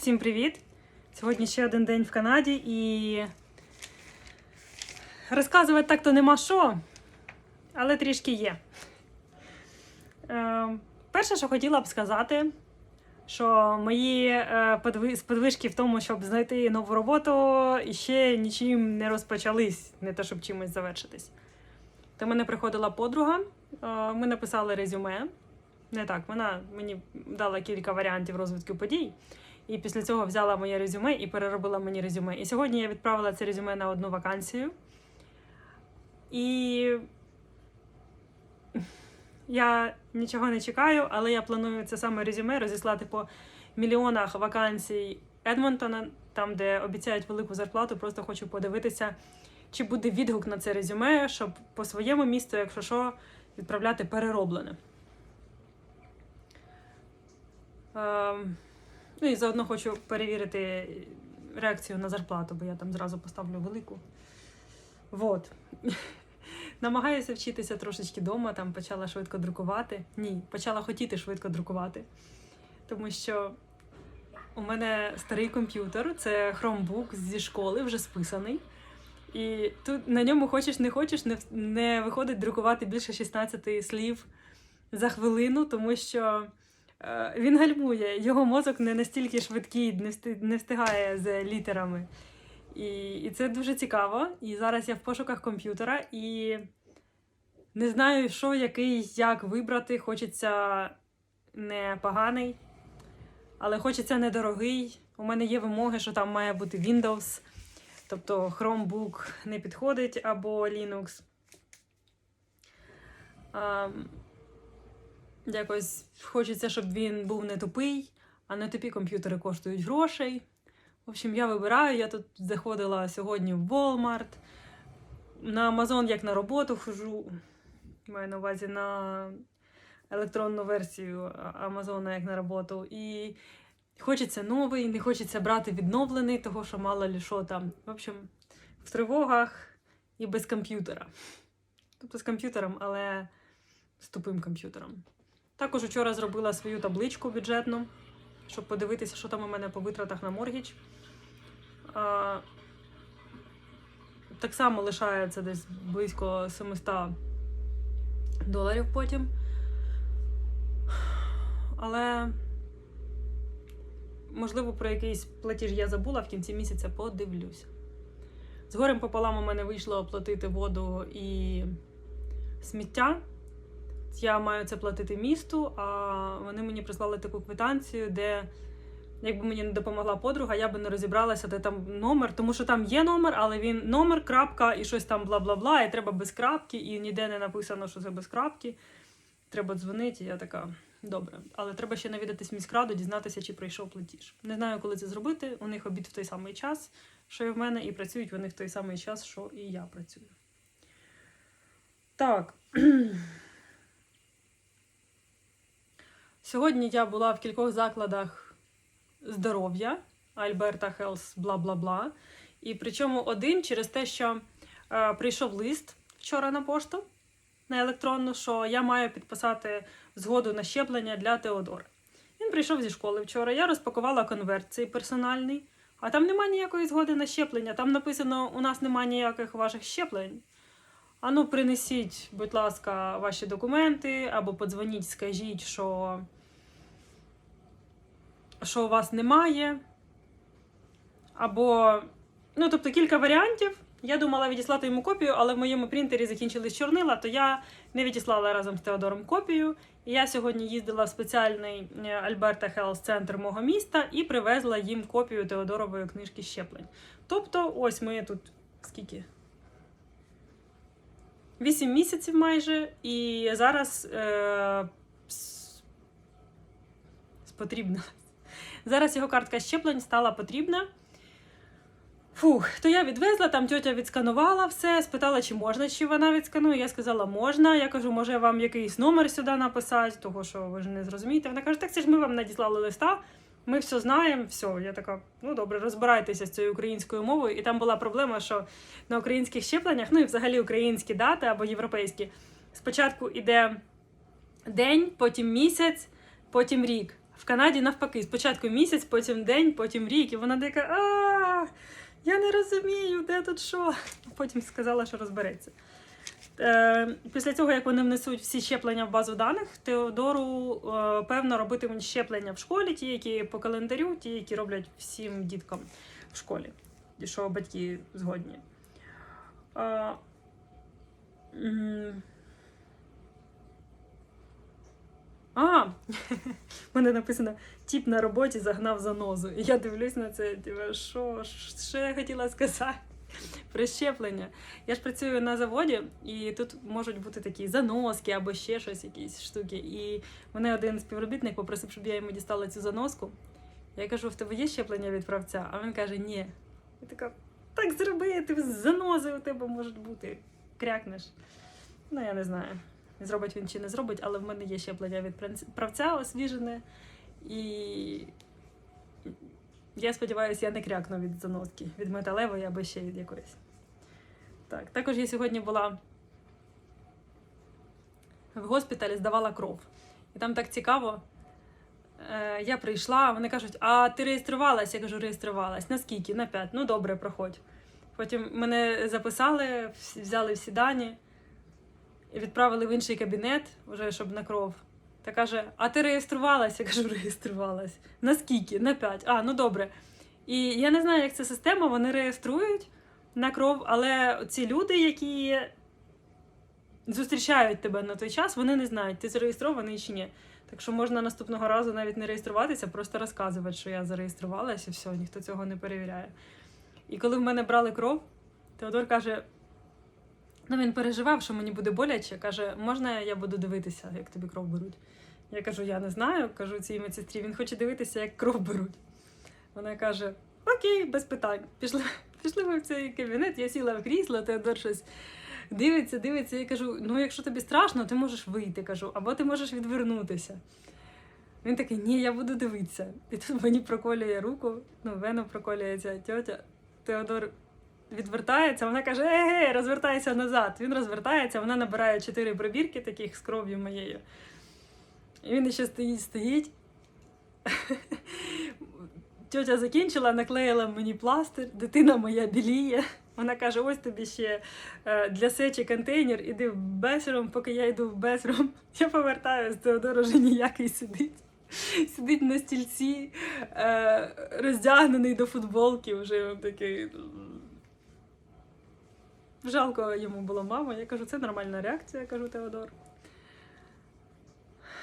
Всім привіт! Сьогодні ще один день в Канаді і розказувати так-то нема що, але трішки є. Е, перше, що хотіла б сказати, що мої е, сподвижки в тому, щоб знайти нову роботу, іще нічим не розпочались, не те, щоб чимось завершитись. До мене приходила подруга, е, ми написали резюме. Не так, вона мені дала кілька варіантів розвитку подій. І після цього взяла моє резюме і переробила мені резюме. І сьогодні я відправила це резюме на одну вакансію. І я нічого не чекаю, але я планую це саме резюме розіслати по мільйонах вакансій Едмонтона, там, де обіцяють велику зарплату. Просто хочу подивитися, чи буде відгук на це резюме, щоб по своєму місту, якщо що, відправляти перероблене. Ем, Ну і заодно хочу перевірити реакцію на зарплату, бо я там зразу поставлю велику. Вот. Намагаюся вчитися трошечки вдома, там почала швидко друкувати. Ні, почала хотіти швидко друкувати. Тому що у мене старий комп'ютер, це Chromebook зі школи, вже списаний. І тут на ньому хочеш не хочеш, не, не виходить друкувати більше 16 слів за хвилину, тому що він гальмує, його мозок не настільки швидкий, не, встигає з літерами. І, і це дуже цікаво. І зараз я в пошуках комп'ютера і не знаю, що, який, як вибрати. Хочеться не поганий, але хочеться недорогий. У мене є вимоги, що там має бути Windows, тобто Chromebook не підходить або Linux. Ам, якось хочеться, щоб він був не тупий, а не тупі комп'ютери коштують грошей. В общем, я вибираю. Я тут заходила сьогодні в Walmart. На Amazon як на роботу хожу. Маю на увазі на електронну версію Амазона як на роботу. І хочеться новий, не хочеться брати відновлений, того що мало ли що там. В общем, в тривогах і без комп'ютера. Тобто з комп'ютером, але з тупим комп'ютером. Також вчора зробила свою табличку бюджетну, щоб подивитися, що там у мене по витратах на моргіч. Так само лишається десь близько 700 доларів потім. Але, можливо, про якийсь платіж я забула в кінці місяця подивлюся. З горем пополам у мене вийшло оплатити воду і сміття. Я маю це платити місту, а вони мені прислали таку квитанцію, де, якби мені не допомогла подруга, я би не розібралася, де там номер, тому що там є номер, але він номер, крапка і щось там бла-бла-бла, і треба без крапки, і ніде не написано, що це без крапки. Треба дзвонити. і Я така, добре. Але треба ще навідатись міськраду, дізнатися, чи прийшов платіж. Не знаю, коли це зробити. У них обід в той самий час, що і в мене, і працюють вони в той самий час, що і я працюю. Так. Сьогодні я була в кількох закладах здоров'я Альберта Хелс, бла бла бла. І причому один через те, що е, прийшов лист вчора на пошту на електронну, що я маю підписати згоду на щеплення для Теодора. Він прийшов зі школи вчора. Я розпакувала конверт цей персональний, а там немає ніякої згоди на щеплення. Там написано: у нас немає ніяких ваших щеплень. Ану, принесіть, будь ласка, ваші документи, або подзвоніть, скажіть, що, що у вас немає. Або, ну, тобто кілька варіантів. Я думала відіслати йому копію, але в моєму принтері закінчились чорнила, то я не відіслала разом з Теодором копію. І я сьогодні їздила в спеціальний е, Альберта Хелс центр мого міста і привезла їм копію Теодорової книжки щеплень. Тобто, ось ми тут скільки? 8 місяців майже, і зараз е, потрібна. Зараз його картка щеплень стала потрібна. Фух, то я відвезла, там тьотя відсканувала все, спитала, чи можна, чи вона відсканує. Я сказала, можна. Я кажу, може вам якийсь номер сюди написати, того що ви ж не зрозумієте. Вона каже, так це ж ми вам надіслали листа, ми все знаємо, все. Я така, ну добре, розбирайтеся з цією українською мовою. І там була проблема, що на українських щепленнях, ну і взагалі українські дати або європейські, спочатку іде день, потім місяць, потім рік. В Канаді навпаки, спочатку місяць, потім день, потім рік, і вона така, а я не розумію, де тут що. Потім сказала, що розбереться. Е, після цього, як вони внесуть всі щеплення в базу даних, Теодору е, певно робитимуть щеплення в школі, ті, які по календарю, ті, які роблять всім діткам в школі, що батьки згодні. Е, м. А, в мене написано тіп на роботі загнав занозу. І я дивлюсь на це, типу, що, що я хотіла сказати про щеплення. Я ж працюю на заводі, і тут можуть бути такі заноски або ще щось, якісь штуки. І мене один співробітник попросив, щоб я йому дістала цю заноску. Я кажу, в тебе є щеплення від правця? А він каже, ні. Я така, так зроби, ти занози у тебе можуть бути. Крякнеш. Ну, я не знаю. Зробить він чи не зробить, але в мене є щеплення від правця освіжене. І я сподіваюся, я не крякну від заноски, від металевої або ще від якоїсь. Так, також я сьогодні була в госпіталі, здавала кров. І там так цікаво. Е, я прийшла, вони кажуть, а ти реєструвалась? Я кажу, реєструвалась. Наскільки? На 5. Ну добре, проходь. Потім мене записали, взяли всі дані відправили в інший кабінет, вже щоб на кров. Та каже: А ти реєструвалась? Я кажу, реєструвалась. Наскільки? На 5. А, ну добре. І я не знаю, як ця система, вони реєструють на кров, але ці люди, які зустрічають тебе на той час, вони не знають, ти зареєстрований чи ні. Так що можна наступного разу навіть не реєструватися, просто розказувати, що я зареєструвалася, і все, ніхто цього не перевіряє. І коли в мене брали кров, Теодор каже: ну він переживав, що мені буде боляче. Каже, можна я буду дивитися, як тобі кров беруть? Я кажу, я не знаю. Кажу цій медсестрі, він хоче дивитися, як кров беруть. Вона каже: Окей, без питань. Пішли, пішли ми в цей кабінет, я сіла в крісло, Теодор щось дивиться, дивиться. Я кажу: ну, якщо тобі страшно, ти можеш вийти, кажу, або ти можеш відвернутися. Він такий, ні, я буду дивитися. І тут мені проколює руку, ну, вену проколює ця тьотя. Теодор відвертається, вона каже: Еге, розвертайся назад. Він розвертається, вона набирає чотири пробірки таких з кров'ю моєю. І він ще стоїть, стоїть. Тьотя закінчила, наклеїла мені пластир, дитина моя біліє. Вона каже: ось тобі ще е, для сечі контейнер, іди в безром, поки я йду в безром. Я повертаюсь, Теодор вже ніякий сидить. Сидить на стільці, е, роздягнений до футболки, вже такий. Жалко йому було маму. Я кажу, це нормальна реакція, кажу Теодор.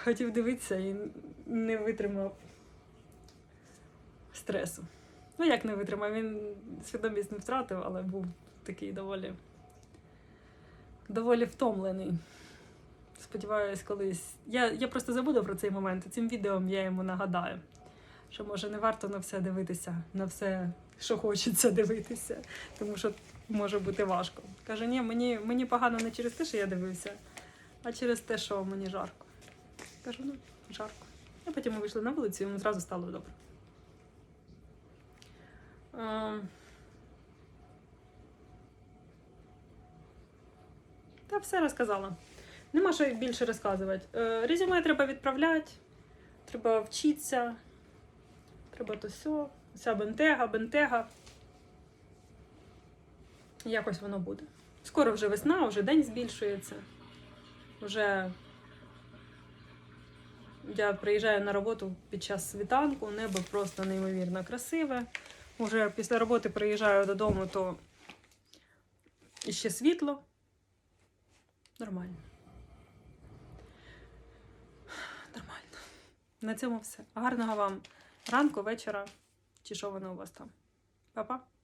Хотів дивитися і не витримав стресу. Ну, як не витримав, він свідомість не втратив, але був такий доволі, доволі втомлений. Сподіваюсь, колись. Я, я просто забуду про цей момент. Цим відео я йому нагадаю, що може не варто на все дивитися, на все, що хочеться дивитися, тому що може бути важко. Каже, ні, мені, мені погано не через те, що я дивився, а через те, що мені жарко. Кажу, ну, жарко. А потім ми вийшли на вулицю, йому зразу стало добре. Ем. Та все розказала. Нема що більше розказувати. Е, Резюме треба відправляти, треба вчитися, треба то все. Вся бентега, бентега. Якось воно буде. Скоро вже весна, вже день збільшується. Вже я приїжджаю на роботу під час світанку, небо просто неймовірно красиве. Уже після роботи приїжджаю додому, то іще світло. Нормально. Нормально. На цьому все. Гарного вам ранку, вечора, чи що воно у вас там. Па-па.